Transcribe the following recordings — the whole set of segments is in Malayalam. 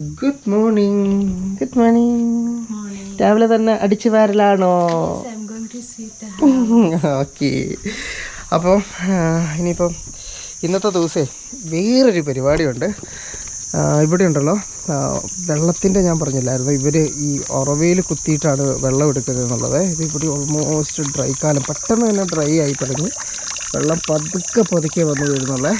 ഗുഡ് മോർണിംഗ് ഗുഡ് മോർണിംഗ് രാവിലെ തന്നെ അടിച്ചു വാരലാണോ. ഓക്കെ അപ്പോൾ ഇനിയിപ്പം ഇന്നത്തെ ദിവസേ വേറൊരു പരിപാടിയുണ്ട്. ഇവിടെ ഉണ്ടല്ലോ. വെള്ളത്തിന്റെ ഞാൻ പറഞ്ഞില്ലായിരുന്നു. ഇവർ ഈ ഉറവയിൽ കുത്തിയിട്ടാണ് വെള്ളം എടുക്കുന്നത് എന്നുള്ളത്. ഇത് ഇവിടെ ഓൾമോസ്റ്റ് ഡ്രൈ കാലം. പെട്ടെന്ന് തന്നെ ഡ്രൈ ആയി തുടങ്ങി. വെള്ളം പതുക്കെ പതുക്കെ വന്നു വരുന്നുള്ളേ.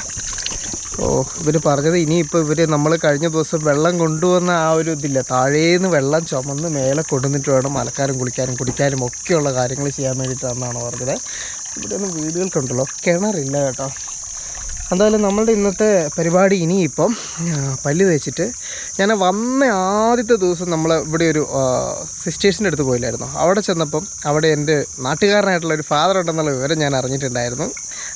ഓ ഇവർ പറഞ്ഞത് ഇനിയിപ്പോൾ ഇവർ നമ്മൾ കഴിഞ്ഞ ദിവസം വെള്ളം കൊണ്ടുവന്ന ആ ഒരു ഇതില്ല. താഴേന്ന് വെള്ളം ചുമന്ന് മേലെ കൊണ്ടുവന്നിട്ട് വേണം മലക്കാരും കുളിക്കാനും കുടിക്കാനും ഒക്കെയുള്ള കാര്യങ്ങൾ ചെയ്യാൻ വേണ്ടിയിട്ടാണെന്നാണ് പറഞ്ഞത്. ഇവിടെ ഒന്നും വീടുകൾക്കുണ്ടല്ലോ. കിണറില്ല കേട്ടോ. എന്തായാലും നമ്മളുടെ ഇന്നത്തെ പരിപാടി ഇനിയിപ്പം പല്ല് തേച്ചിട്ട് ഞാൻ വന്ന ആദ്യത്തെ ദിവസം നമ്മൾ ഇവിടെ ഒരു സിസ്റ്റേഴ്സിന്റെ അടുത്ത് പോയില്ലായിരുന്നു? അവിടെ ചെന്നപ്പം അവിടെ എന്റെ നാട്ടുകാരനായിട്ടുള്ള ഒരു ഫാദർ ഉണ്ടെന്നുള്ള വിവരം ഞാൻ അറിഞ്ഞിട്ടുണ്ടായിരുന്നു.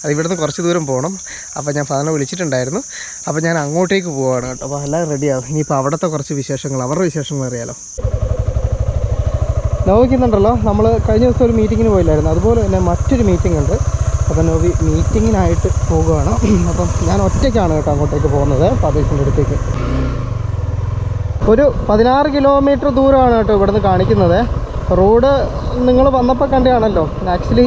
അത് ഇവിടുന്ന് കുറച്ച് ദൂരം പോകണം അപ്പോൾ ഞാൻ ഫാദറിനെ വിളിച്ചിട്ടുണ്ടായിരുന്നു. അപ്പോൾ ഞാൻ അങ്ങോട്ടേക്ക് പോവാണ് കേട്ടോ. അപ്പോൾ എല്ലാം റെഡിയാവും ഇനിയിപ്പോൾ അവിടുത്തെ കുറച്ച് വിശേഷങ്ങൾ അവരുടെ വിശേഷങ്ങൾ അറിയാലോ. നോവിക്കുന്നുണ്ടല്ലോ നമ്മൾ കഴിഞ്ഞ ദിവസം ഒരു മീറ്റിങ്ങിന് പോയില്ലായിരുന്നു. അതുപോലെ തന്നെ മറ്റൊരു മീറ്റിംഗ് ഉണ്ട്. അപ്പം നോവി മീറ്റിങ്ങിനായിട്ട് പോവുകയാണ്. അപ്പം ഞാൻ ഒറ്റയ്ക്കാണ് കേട്ടോ അങ്ങോട്ടേക്ക് പോകുന്നത് ഫാദേഴ്സിന്റെ അടുത്തേക്ക്. ഒരു പതിനാറ് കിലോമീറ്റർ ദൂരമാണ് കേട്ടോ ഇവിടുന്ന് കാണിക്കുന്നത്. റോഡ് നിങ്ങൾ വന്നപ്പോൾ കണ്ടതാണല്ലോ. ആക്ച്വലി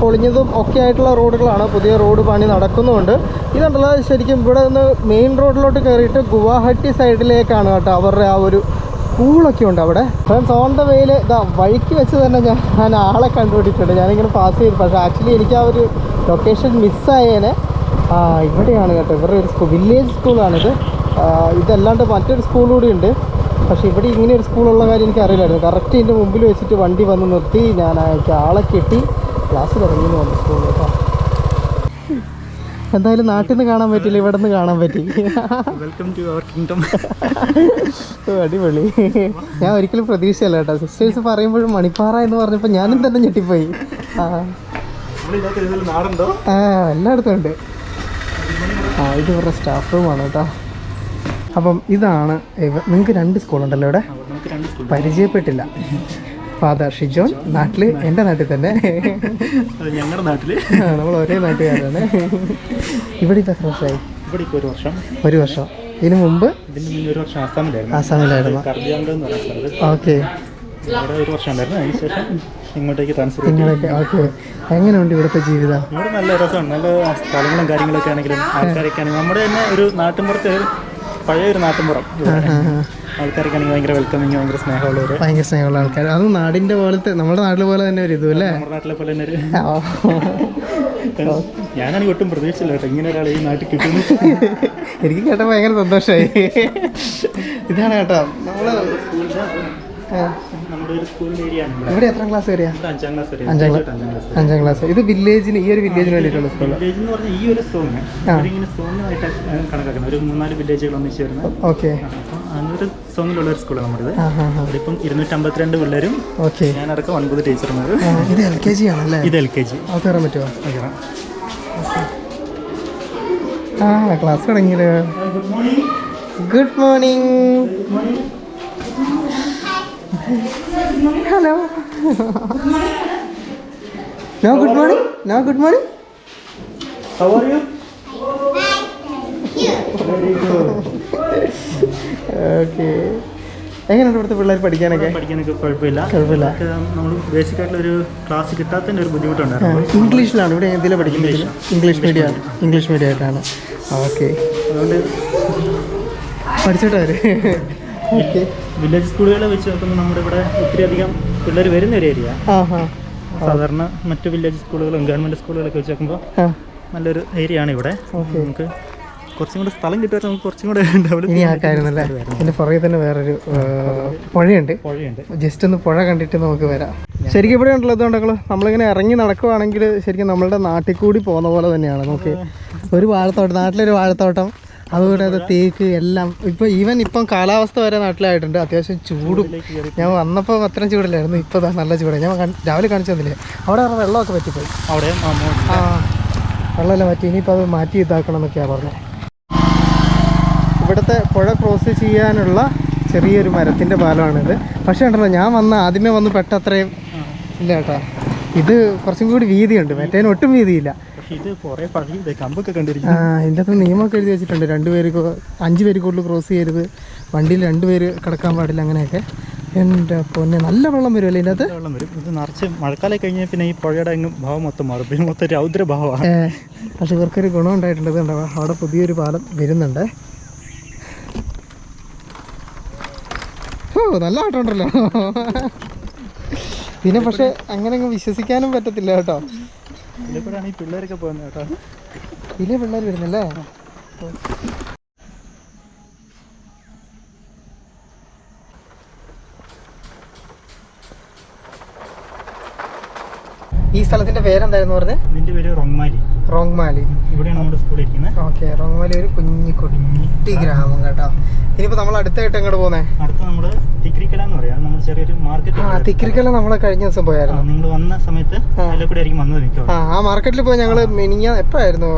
പൊളിഞ്ഞതും ഒക്കെ ആയിട്ടുള്ള റോഡുകളാണ്. പുതിയ റോഡ് പണി നടക്കുന്നുമുണ്ട് ഇതുണ്ടല്ലോ ശരിക്കും ഇവിടെ നിന്ന് മെയിൻ റോഡിലോട്ട് കയറിയിട്ട് ഗുവാഹട്ടി സൈഡിലേക്കാണ് കേട്ടോ അവരുടെ ആ ഒരു സ്കൂളൊക്കെ ഉണ്ട് അവിടെ. ഫ്രണ്ട്സ് ഓൺ ദ വേയിൽ ഇതാ വഴിക്ക് വെച്ച് തന്നെ ഞാൻ ആളെ കണ്ടുപിടിച്ചിട്ടുണ്ട്. ഞാനിങ്ങനെ പാസ് ചെയ്തു. പക്ഷേ ആക്ച്വലി എനിക്ക് ആ ഒരു ലൊക്കേഷൻ മിസ്സായേനെ ആ ഇവിടെയാണ് കേട്ടോ. ഇവരുടെ ഒരു വില്ലേജ് സ്കൂളാണിത് ഇതല്ലാണ്ട് മറ്റൊരു സ്കൂൾ കൂടി ഉണ്ട്. പക്ഷേ ഇവിടെ ഇങ്ങനെ ഒരു സ്കൂളുള്ള കാര്യം എനിക്ക് അറിയില്ലായിരുന്നു. കറക്റ്റ് എന്റെ മുമ്പിൽ വെച്ചിട്ട് വണ്ടി വന്ന് നിർത്തി ഞാൻ അയച്ച ആളെ കെട്ടി ക്ലാസ്സിൽ ഇറങ്ങി എന്ന് പറഞ്ഞു സ്കൂളിൽ കേട്ടോ എന്തായാലും നാട്ടിൽ നിന്ന് കാണാൻ പറ്റില്ല ഇവിടെ നിന്ന് കാണാൻ പറ്റി. വെൽക്കം ടു അവർ കിങ്ഡം അടിപൊളി. ഞാൻ ഒരിക്കലും പ്രതീക്ഷയല്ല കേട്ടോ. സിസ്റ്റേഴ്സ് പറയുമ്പോഴും മണിപ്പാറ എന്ന് പറഞ്ഞപ്പോൾ ഞാനും തന്നെ ഞെട്ടിപ്പോയി. ആ. എല്ലായിടത്തും ഉണ്ട്. ആ ഇത് ഇവരുടെ സ്റ്റാഫ് റൂമാണ് കേട്ടോ. അപ്പം ഇതാണ് നിങ്ങൾക്ക് രണ്ട് സ്കൂളുണ്ടല്ലോ ഇവിടെ? പരിചയപ്പെട്ടില്ല. ഫാദർ ഷിജോൻ നാട്ടിൽ എന്റെ നാട്ടിൽ തന്നെ. ഞങ്ങളുടെ നാട്ടിൽ നമ്മൾ ഒരേ നാട്ടുകാരാണ്. ഇവിടെ ഇപ്പോൾ എത്ര വർഷമായി ഇവിടെ ഇപ്പോൾ ഒരു വർഷം. ഒരു വർഷം. ഇതിനു മുമ്പ്? ആസാമിലായിരുന്നു. ഓക്കെ. എങ്ങനെയുണ്ട് ഇവിടുത്തെ ജീവിതം? ഇവിടെ നല്ല രസമാണ്. നല്ല സ്ഥലങ്ങളും കാര്യങ്ങളൊക്കെ ആണെങ്കിലും ആൾക്കാരൊക്കെ ആണെങ്കിലും. നമ്മുടെ തന്നെ ഒരു നാട്ടിൻപുറത്തെ പഴയ ഒരു നാട്ടിൻപുറം. ആണെങ്കിൽ ഭയങ്കര വെൽക്കമിങ് ഭയങ്കര സ്നേഹമുള്ളവർ ഭയങ്കര സ്നേഹമുള്ള ആൾക്കാർ അത് നാടിന്റെ പോലത്തെ നമ്മുടെ നാട്ടിലെ പോലെ തന്നെ ഒരു ഇതും അല്ലേ? നമ്മുടെ നാട്ടിലെ പോലെ തന്നെ ഒരു. ഞാനാണെങ്കിൽ ഒട്ടും പ്രതീക്ഷിച്ചില്ല കേട്ടോ ഇങ്ങനെ ഒരാൾ ഈ നാട്ടിൽ കിട്ടുന്നു എനിക്ക് കേട്ടപ്പോൾ ഭയങ്കര സന്തോഷമായി. ഇതാണ് കേട്ടോ നമ്മൾ ഇവിടെ. എത്രാം ക്ലാസ് വരെയാ? അഞ്ചാം ക്ലാസ് അഞ്ചാം ക്ലാസ് ഇത് വില്ലേജിന് ഈ ഒരു വില്ലേജിന് വേണ്ടിയിട്ടുള്ള സ്കൂളാണ് ഈ ഒരു സോങ് ആ. ഇങ്ങനെ സോങ്ങായിട്ട് കണക്കാക്കുന്നത് ഒരു മൂന്നാൽ വില്ലേജുകൾ ഒന്നിച്ച് വരുന്നത്. ഓക്കെ. അപ്പം അങ്ങനൊരു സോങ്ങിലുള്ള ഒരു സ്കൂളാണ് നമ്മുടെ ഇപ്പം ഇരുന്നൂറ്റമ്പത്തിരണ്ട് പിള്ളേരും ഓക്കെ. ഞാനടക്കം ഒൻപത് ടീച്ചർമാർ ഇത് എൽ കെ ജി ആണല്ലേ? ഇത് എൽ കെ ജി അത് കയറാൻ പറ്റുമോ? ആ ക്ലാസ് തുടങ്ങിയത് good morning hello no good morning no good morning okay എങ്ങനെയുണ്ട് ഇവിടുത്തെ പിള്ളേർ പഠിക്കാനൊക്കെ? പഠിക്കാനൊക്കെ കുഴപ്പമില്ല. കുഴപ്പമില്ല. നമ്മൾ ബേസിക് ആയിട്ടുള്ള ഒരു ക്ലാസ് കിട്ടാത്തതിന്റെ ഒരു ബുദ്ധിമുട്ടുണ്ടായിരുന്നു. ഇംഗ്ലീഷിലാണ്. ഇവിടെ എന്തിലാണ് പഠിക്കുന്നത്? ഇംഗ്ലീഷ് മീഡിയം ഇംഗ്ലീഷ് മീഡിയം ആയിട്ടാണ്. ഓക്കെ അതുകൊണ്ട് പഠിച്ചോട്ടെ അവർ. ഓക്കെ വില്ലേജ് സ്കൂളുകളെ വെച്ച് നോക്കുമ്പോൾ നമ്മുടെ ഇവിടെ ഒത്തിരി അധികം പിള്ളേർ വരുന്ന ഒരു ഏരിയ സാധാരണ മറ്റു വില്ലേജ് സ്കൂളുകളും ഗവൺമെന്റ് സ്കൂളുകളൊക്കെ വെച്ച് നോക്കുമ്പോൾ നല്ലൊരു ഏരിയ ആണ് ഇവിടെ. നമുക്ക് കുറച്ചും കൂടെ സ്ഥലം കിട്ടുമായിരുന്നു നമുക്ക് കുറച്ചും കൂടെ ആ ഇനി ആക്കായിരുന്നല്ലേ? ഇതിന്റെ പുറകെ തന്നെ വേറൊരു പുഴയുണ്ട്. പുഴയുണ്ട്. ജസ്റ്റ് ഒന്ന് പുഴ കണ്ടിട്ട് നമുക്ക് വരാം. ശരിക്കും ഇവിടെ ഉണ്ടല്ലോ ഇതുകൊണ്ടല്ലോ നമ്മളിങ്ങനെ ഇറങ്ങി നടക്കുവാണെങ്കിൽ ശരിക്കും നമ്മളുടെ നാട്ടിൽ കൂടി പോകുന്ന പോലെ തന്നെയാണ്. നമുക്ക് ഒരു വാഴത്തോട്ടം നാട്ടിലൊരു വാഴത്തോട്ടം അതുപോലെ അത് തേക്ക് എല്ലാം ഇപ്പം ഈവൻ ഇപ്പം കാലാവസ്ഥ വരെ നാട്ടിലായിട്ടുണ്ട്. അത്യാവശ്യം ചൂടും. ഞാൻ വന്നപ്പോൾ അത്രയും ചൂടില്ലായിരുന്നു. ഇപ്പോൾ ദാ നല്ല ചൂടാണ് ഞാൻ രാവിലെ കാണിച്ചു തന്നില്ലേ? അവിടെ വെള്ളമൊക്കെ പറ്റിപ്പോയി? അവിടെ ആ വെള്ളമല്ല മാറ്റി ഇനിയിപ്പോൾ അത് മാറ്റി ഇതാക്കണം എന്നൊക്കെയാണ് പറഞ്ഞത്. ഇവിടുത്തെ പുഴ ക്രോസ് ചെയ്യാനുള്ള ചെറിയൊരു മരത്തിന്റെ പാലമാണിത്. പക്ഷേ ഉണ്ടല്ലോ ഞാൻ വന്ന ആദ്യമേ വന്ന് പെട്ടത്രയും ഇല്ല കേട്ടോ. ഇത് കുറച്ചും കൂടി വീതിയുണ്ട്. മറ്റേതിന് ഒട്ടും വീതിയില്ല. ഇതിന്റെ അകത്ത് നിയമമൊക്കെ എഴുതി വെച്ചിട്ടുണ്ട്. രണ്ടുപേര് അഞ്ച് പേര് കൂടുതൽ ക്രോസ് ചെയ്യരുത്. വണ്ടിയിൽ രണ്ടുപേര് കിടക്കാൻ പാടില്ല അങ്ങനെയൊക്കെ. എന്റെ പൊന്നെ നല്ല വെള്ളം വരും അല്ലേ അകത്ത് വെള്ളം വരും. ഇത് നിറച്ച് മഴക്കാലം കഴിഞ്ഞാൽ പിന്നെ ഈ പുഴയുടെ അങ്ങ് ഭാവം മൊത്തം മാറും. പിന്നെ മൊത്തം രൗദ്രഭാവമാണ് പക്ഷെ ഇവർക്കൊരു ഗുണം ഉണ്ടായിട്ടുണ്ട് കണ്ടോ? അവിടെ പുതിയൊരു പാലം വരുന്നുണ്ട്. ഓ നല്ല ആട്ടമുണ്ടല്ലോ പിന്നെ പക്ഷെ അങ്ങനെ അങ്ങ് വിശ്വസിക്കാനും പറ്റത്തില്ല കേട്ടോ. ഇതിലൂടെയാണ് ഈ പിള്ളേരൊക്കെ പോകുന്നത് കേട്ടോ. ഇതിലെ പിള്ളേർ വരുന്നല്ലേ? സ്ഥലത്തിന്റെ പേരെന്തായിരുന്നു പറഞ്ഞത് ഇതിന്റെ പേര് റോങ്മാലി. റോങ്മാലി. ഇവിടെയാണ് നമ്മുടെ സ്കൂൾ ഇരിക്കുന്നത് ഓക്കെ റോങ്മാലി ഒരു കുഞ്ഞി കുട്ടി ഗ്രാമം കേട്ടോ. ഇനിയിപ്പോ നമ്മൾ അടുത്തായിട്ട് എങ്ങോട്ട് പോകുന്നേ അടുത്ത നമ്മൾ തിക്രിക്കല എന്ന് പറയാം. നമ്മൾ ചെറിയൊരു മാർക്കറ്റ് ആ തിക്രിക്കല നമ്മളെ കഴിഞ്ഞ ദിവസം പോയായിരുന്നു. നിങ്ങൾ വന്ന സമയത്ത് അതിലെ കൂടെ ആയിരിക്കും വന്നത് ആ മാർക്കറ്റിൽ പോയി ഞങ്ങൾ മിനിഞ്ഞ എപ്പോഴായിരുന്നു?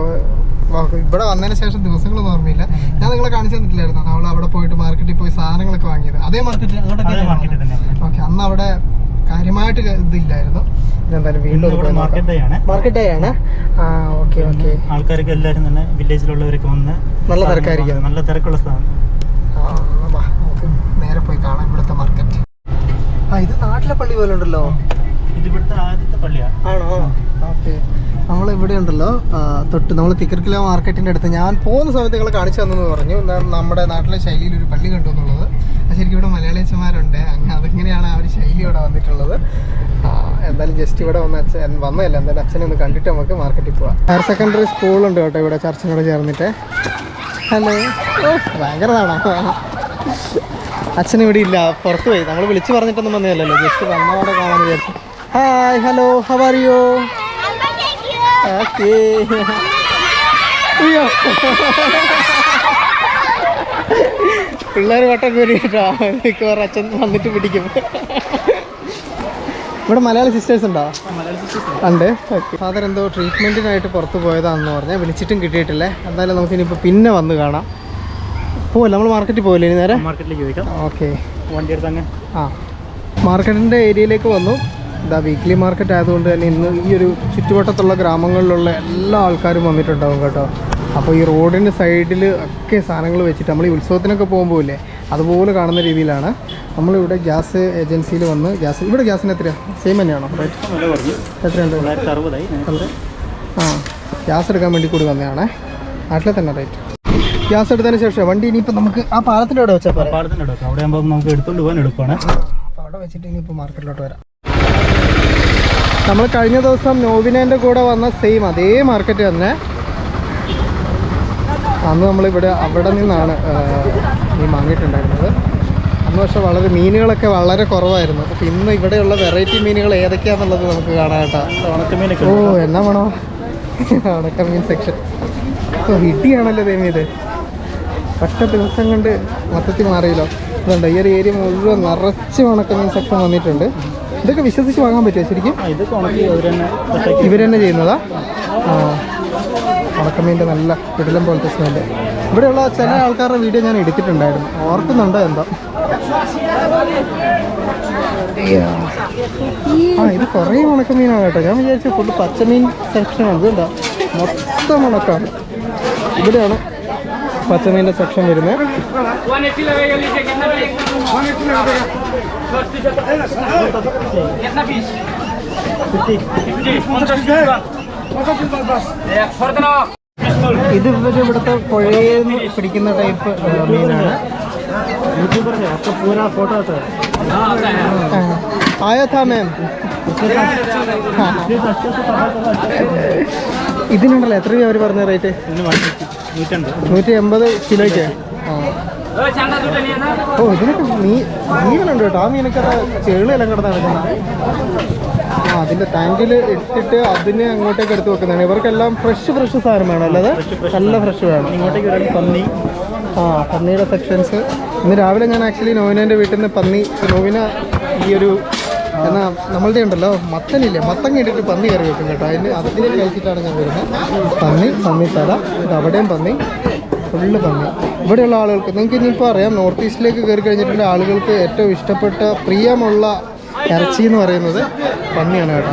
ഇവിടെ വന്നതിന് ശേഷം ദിവസങ്ങളൊന്നും ഓർമ്മയില്ല. ഞാൻ നിങ്ങളെ കാണിച്ചു തന്നിട്ടില്ലായിരുന്നു. നമ്മൾ അവിടെ പോയിട്ട് മാർക്കറ്റിൽ പോയി സാധനങ്ങളൊക്കെ വാങ്ങിയത്. അതേ മാർക്കറ്റിൽ തന്നെയാണ്? ഓക്കെ അന്ന് അവിടെ കാര്യമായിട്ട് ഇതില്ലായിരുന്നു. ഇതെന്തായാലും വീണ്ടും മാർക്കറ്റ് ഡേ ആണ്. മാർക്കറ്റ് ഡേ ആണ്. ആ ഓക്കെ ഓക്കെ ആൾക്കാരൊക്കെ എല്ലാവരും തന്നെ വില്ലേജിലുള്ളവരൊക്കെ വന്ന് നല്ല തിരക്കായിരിക്കും. നല്ല തിരക്കുള്ള സ്ഥലം ആ, വാ, നേരെ പോയി കാണാം ഇവിടുത്തെ മാർക്കറ്റ് ആ ഇത് നാട്ടിലെ പള്ളി പോലെ ഉണ്ടല്ലോ. ഇത് ഇവിടുത്തെ ആദ്യത്തെ പള്ളിയാണ് ആണോ? ഓക്കെ. നമ്മൾ ഇവിടെ ഉണ്ടല്ലോ. തൊട്ട് നമ്മൾ തിക്കർക്കില മാർക്കറ്റിന്റെ അടുത്ത്. ഞാൻ പോകുന്ന സമയത്ത് നിങ്ങൾ കാണിച്ചു തന്നെന്ന് പറഞ്ഞു. നമ്മുടെ നാട്ടിലെ ശൈലിയിൽ ഒരു പള്ളി കണ്ടു എന്നുള്ളത്. ശരിക്കും ഇവിടെ മലയാളിച്ചന്മാരുണ്ട് അങ്ങനെ അതെങ്ങനെയാണ് ആ ഒരു ശൈലി ഇവിടെ വന്നിട്ടുള്ളത്. എന്തായാലും ജസ്റ്റ് ഇവിടെ വന്ന അച്ഛൻ വന്നതല്ല. എന്തായാലും അച്ഛനെ ഒന്ന് കണ്ടിട്ട് നമുക്ക് മാർക്കറ്റിൽ പോവാം. ഹയർ സെക്കൻഡറി സ്കൂളുണ്ട് കേട്ടോ ഇവിടെ ചർച്ചിനോട് ചേർന്നിട്ട്. ഹലോ ഓ ഭയങ്കര നാടാ അച്ഛൻ ഇവിടെ ഇല്ല. പുറത്ത് പോയി. നമ്മൾ വിളിച്ചു പറഞ്ഞിട്ടൊന്നും വന്നതല്ലല്ലോ. ജസ്റ്റ് വന്നവിടെ കാണാൻ വിചാരിച്ചു. Hi hello how are you okay അയ്യോ. പിള്ളേർ വട്ടം കയറി മിക്കവാറും അച്ഛൻ വന്നിട്ട് പിടിക്കും. ഇവിടെ മലയാളി സിസ്റ്റേഴ്സ് ഉണ്ടോ? ഉണ്ട്. ഫാദർ എന്തോ ട്രീറ്റ്മെന്റിനായിട്ട് പുറത്ത് പോയതാണെന്ന് പറഞ്ഞാൽ വിളിച്ചിട്ടും കിട്ടിയിട്ടില്ലേ? എന്തായാലും നമുക്ക് ഇനിയിപ്പോൾ പിന്നെ വന്ന് കാണാം. പോവല്ലേ? നമ്മൾ മാർക്കറ്റിൽ പോവില്ലേ ഇനി നേരെ? മാർക്കറ്റിലേക്ക് ചോദിക്കാം. ഓക്കെ വണ്ടി എടുത്ത് അങ്ങ്. ആ. മാർക്കറ്റിന്റെ ഏരിയയിലേക്ക് വന്നു. ഇതാ വീക്ക്ലി മാർക്കറ്റ് ആയതുകൊണ്ട് തന്നെ ഇന്ന് ഈ ഒരു ചുറ്റുവട്ടത്തുള്ള ഗ്രാമങ്ങളിലുള്ള എല്ലാ ആൾക്കാരും വന്നിട്ടുണ്ടാവും കേട്ടോ. അപ്പോൾ ഈ റോഡിന്റെ സൈഡിൽ ഒക്കെ സാധനങ്ങൾ വെച്ചിട്ട് നമ്മൾ ഈ ഉത്സവത്തിനൊക്കെ പോകുമ്പോൾ ഇല്ലേ അതുപോലെ കാണുന്ന രീതിയിലാണ്. നമ്മളിവിടെ ഗ്യാസ് ഏജൻസിയിൽ വന്ന് ഗ്യാസ് ഇവിടെ ഗ്യാസിന് എത്രയാണ് സെയിം തന്നെയാണോ? എത്രയുണ്ട്? ആ ഗ്യാസ് എടുക്കാൻ വേണ്ടി കൂടി വന്നതാണേ. നാട്ടിലെ തന്നെ റേറ്റ് ഗ്യാസ് എടുത്തതിന് ശേഷം വണ്ടി ഇനിയിപ്പോൾ നമുക്ക് ആ പാലത്തിന്റെ അവിടെ വെച്ചാൽ പാലത്തിന്റെ അവിടെ. ആകുമ്പോൾ നമുക്ക് എടുത്തുകൊണ്ട് പോകാൻ എളുപ്പമാണ് അപ്പോൾ അവിടെ വെച്ചിട്ട് ഇനിയിപ്പോൾ മാർക്കറ്റിലോട്ട് വരാം. നമ്മൾ കഴിഞ്ഞ ദിവസം നോവിനേന്റെ കൂടെ വന്ന സെയിം അതേ മാർക്കറ്റ് തന്നെ. അന്ന് നമ്മളിവിടെ അവിടെ നിന്നാണ് മീൻ വാങ്ങിയിട്ടുണ്ടായിരുന്നത് അന്ന് പക്ഷെ വളരെ മീനുകളൊക്കെ വളരെ കുറവായിരുന്നു. അപ്പോൾ ഇന്ന് ഇവിടെയുള്ള വെറൈറ്റി മീനുകൾ ഏതൊക്കെയാണെന്നുള്ളത് നമുക്ക് കാണാം കേട്ടോ ഉണക്കമീനൊക്കെ ഓ എന്നാ വേണോ? ഉണക്കമീൻ സെക്ഷൻ. ഓ ഇടിയാണല്ലോ ഇത്. ഒറ്റ ദിവസം കൊണ്ട് മൊത്തത്തിൽ മാറിയല്ലോ. അതുകൊണ്ട് ഈ ഒരു ഏരിയ മുഴുവൻ നിറച്ച് ഉണക്ക മീൻ സെക്ഷൻ വന്നിട്ടുണ്ട്. ഇതൊക്കെ വിശ്വസിച്ച് വാങ്ങാൻ പറ്റുമോ ശരിക്കും? ഇവരെന്നെ ചെയ്യുന്നതാ? ആ. ഉണക്കമീന്റെ നല്ല പിടലം പോലത്തെ സ്മെല്ല് ഇവിടെയുള്ള ചില ആൾക്കാരുടെ വീഡിയോ ഞാൻ എടുത്തിട്ടുണ്ടായിരുന്നു ഓർക്കുന്നുണ്ടോ എന്തോ ആ ഇത് കുറേ ഉണക്കമീനാണ് കേട്ടോ ഞാൻ വിചാരിച്ചു ഫുഡ് പച്ചമീൻ സെക്ഷനാണ് ഇതുണ്ടോ മൊത്തം ഉണക്കാണ് ഇവിടെയാണ് പച്ചമീന്റെ സെക്ഷൻ വരുന്നത് ഇത് ഇവർ ഇവിടുത്തെ പുഴയിൽ നിന്ന് പിടിക്കുന്ന ടൈപ്പ് മീനാണ്. ആയോ താ മാം ഇതിനുണ്ടല്ലോ എത്ര രൂപ അവർ പറഞ്ഞ റേറ്റ് നൂറ്റി എൺപത് കിലോയ്ക്ക് ഓ ഇതിനൊക്കെ മീ മീനുണ്ട് കേട്ടോ. ആ മീനൊക്കെ ചേളിയെല്ലാം കിടന്ന് നടക്കുന്നത് ആ അതിന്റെ ടാങ്കിൽ ഇട്ടിട്ട് അതിനെ അങ്ങോട്ടേക്ക് എടുത്ത് വെക്കുന്നതാണ്. ഇവർക്കെല്ലാം ഫ്രഷ് ഫ്രഷ് സാധനം വേണം അല്ലാതെ നല്ല ഫ്രഷ് വേണം. ഇങ്ങോട്ടേക്ക് വരാൻ പന്നി. ആ പന്നിയുടെ സെക്ഷൻസ് ഇന്ന് രാവിലെ ഞാൻ ആക്ച്വലി നോവിനേന്റെ വീട്ടിൽ നിന്ന് പന്നി നോവിന ഈ ഒരു എന്നാ നമ്മളുടെ ഉണ്ടല്ലോ മത്തനില്ലേ മത്തങ്ങ ഇട്ടിട്ട് പന്നി കറി വെക്കും കേട്ടോ. അതിന് അതിനെ കഴിച്ചിട്ടാണ് ഞാൻ വരുന്നത്. പന്നി പന്നി തല ഇത് അവിടെയും പന്നി ഫുള്ള് പന്നി. ഇവിടെയുള്ള ആളുകൾക്ക് നിങ്ങൾക്ക് ഇനിയിപ്പോൾ അറിയാം നോർത്ത് ഈസ്റ്റിലേക്ക് കയറി കഴിഞ്ഞിട്ടുള്ള ആളുകൾക്ക് ഏറ്റവും ഇഷ്ടപ്പെട്ട പ്രിയമുള്ള ഇറച്ചി എന്ന് പറയുന്നത് പന്നിയാണ് കേട്ടോ.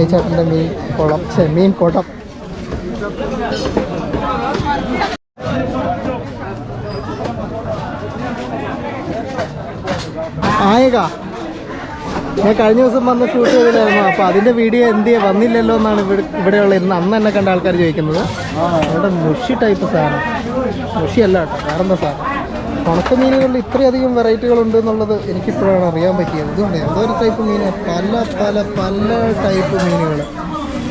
ഈ ചേട്ടന്റെ മീൻ കുളം ശരി മീൻ കുടം ആയക ഞാൻ കഴിഞ്ഞ ദിവസം വന്ന് ഷൂട്ട് ചെയ്തിട്ടായിരുന്നു അപ്പോൾ അതിന്റെ വീഡിയോ എന്ത് ചെയ്യാ? വന്നില്ലല്ലോ എന്നാണ് ഇവിടെ ഇവിടെയുള്ള ഇന്ന് അന്ന് എന്നെ കണ്ട ആൾക്കാർ ചോദിക്കുന്നത്. അവിടെ മുഷി ടൈപ്പ് സാധനം. മുഷിയല്ല കേട്ടോ വേറെന്താ സാധനം? ഉണക്കമീനുകളിൽ ഇത്രയധികം വെറൈറ്റികൾ ഉണ്ട് എന്നുള്ളത് എനിക്കിപ്പോഴാണ് അറിയാൻ പറ്റിയത്. ഇതുകൊണ്ട് ഒരു ടൈപ്പ് മീൻ പല പല പല ടൈപ്പ് മീനുകൾ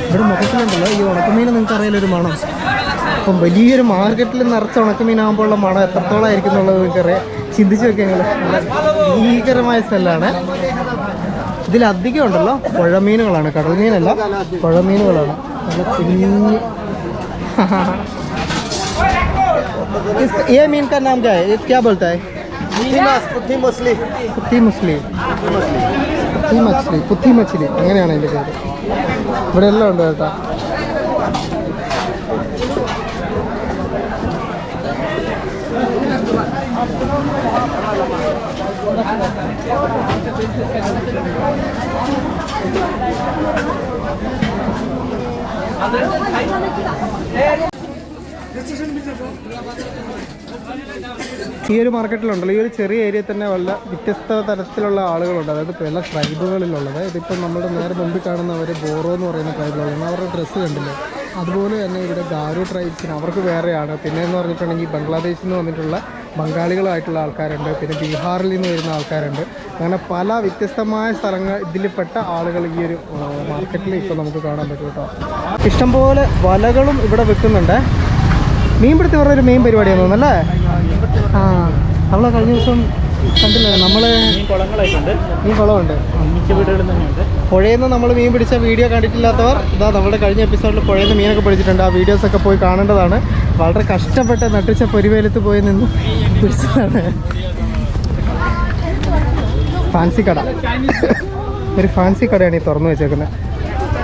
ഇവിടെ മുഖത്തിലുണ്ടല്ലോ. ഈ ഉണക്കമീൻ നിങ്ങൾക്ക് അറിയാലോ ഒരു മണം. അപ്പം വലിയൊരു മാർക്കറ്റിൽ നിറച്ച ഉണക്ക ഉള്ള മണം എത്രത്തോളം ആയിരിക്കും എന്നുള്ളത് നിങ്ങൾക്കറിയാം. ചിന്തിച്ച് വെക്കുക ഭീകരമായ സ്ഥലമാണ് ഇതിലധികം ഉണ്ടല്ലോ. പുഴമീനുകളാണ്. കടൽ മീനല്ല പുഴമീനുകളാണ്. നല്ല इसका ये मीन का नाम क्या है ये क्या बोलता है പുത്തി മസ്ലി പുത്തി മുസ്ലി പുത്തി മച്ഛലി പുത്തി മച്ഛലി അങ്ങനെയാണ് അതിൻ്റെ പേര് ഇവിടെ എല്ലാം ഉണ്ട് കേട്ടോ ഈ ഒരു മാർക്കറ്റിലുണ്ടല്ലോ. ഈ ഒരു ചെറിയ ഏരിയയിൽ തന്നെ വല്ല വ്യത്യസ്ത തരത്തിലുള്ള ആളുകളുണ്ട്. അതായത് പല ട്രൈബുകളിലുള്ളത്. ഇതിപ്പോൾ നമ്മുടെ നേരെ മുമ്പിൽ കാണുന്നവർ ബോറോ എന്ന് പറയുന്ന ട്രൈബുകളാണ് അവരുടെ ഡ്രസ്സ് കണ്ടില്ലേ? അതുപോലെ തന്നെ ഇവിടെ ഗാരു ട്രൈബ്സിന് അവർക്ക് വേറെയാണ്. പിന്നെ എന്ന് പറഞ്ഞിട്ടുണ്ടെങ്കിൽ ബംഗ്ലാദേശിൽ നിന്ന് വന്നിട്ടുള്ള ബംഗാളികളായിട്ടുള്ള ആൾക്കാരുണ്ട്. പിന്നെ ബീഹാറിൽ നിന്ന് വരുന്ന ആൾക്കാരുണ്ട്. അങ്ങനെ പല വ്യത്യസ്തമായ സ്ഥലങ്ങൾ ഇതിൽപ്പെട്ട ആളുകൾ ഈ ഒരു മാർക്കറ്റിൽ ഇപ്പോൾ നമുക്ക് കാണാൻ പറ്റും കേട്ടോ. ഇഷ്ടംപോലെ വലകളും ഇവിടെ വെക്കുന്നുണ്ട്. മീൻപിടുത്തം പറഞ്ഞൊരു മെയിൻ പരിപാടിയാണ് തോന്നുന്നല്ലേ? ആ നമ്മളെ കഴിഞ്ഞ ദിവസം കണ്ടില്ലേ നമ്മൾ മീൻ കുളമുണ്ട് പുഴയിൽ നിന്ന് നമ്മൾ മീൻ പിടിച്ച വീഡിയോ കണ്ടിട്ടില്ലാത്തവർ ഇതാ നമ്മുടെ കഴിഞ്ഞ എപ്പിസോഡിൽ പുഴയിൽ നിന്ന് മീനൊക്കെ പിടിച്ചിട്ടുണ്ട്. ആ വീഡിയോസൊക്കെ പോയി കാണേണ്ടതാണ്. വളരെ കഷ്ടപ്പെട്ട് നട്ടിച്ച പൊരിവേലത്ത് പോയി നിന്ന് പിടിച്ചതാണ്. ഫാൻസി കട. ഒരു ഫാൻസി കടയാണ് ഈ തുറന്നു വെച്ചേക്കുന്നത്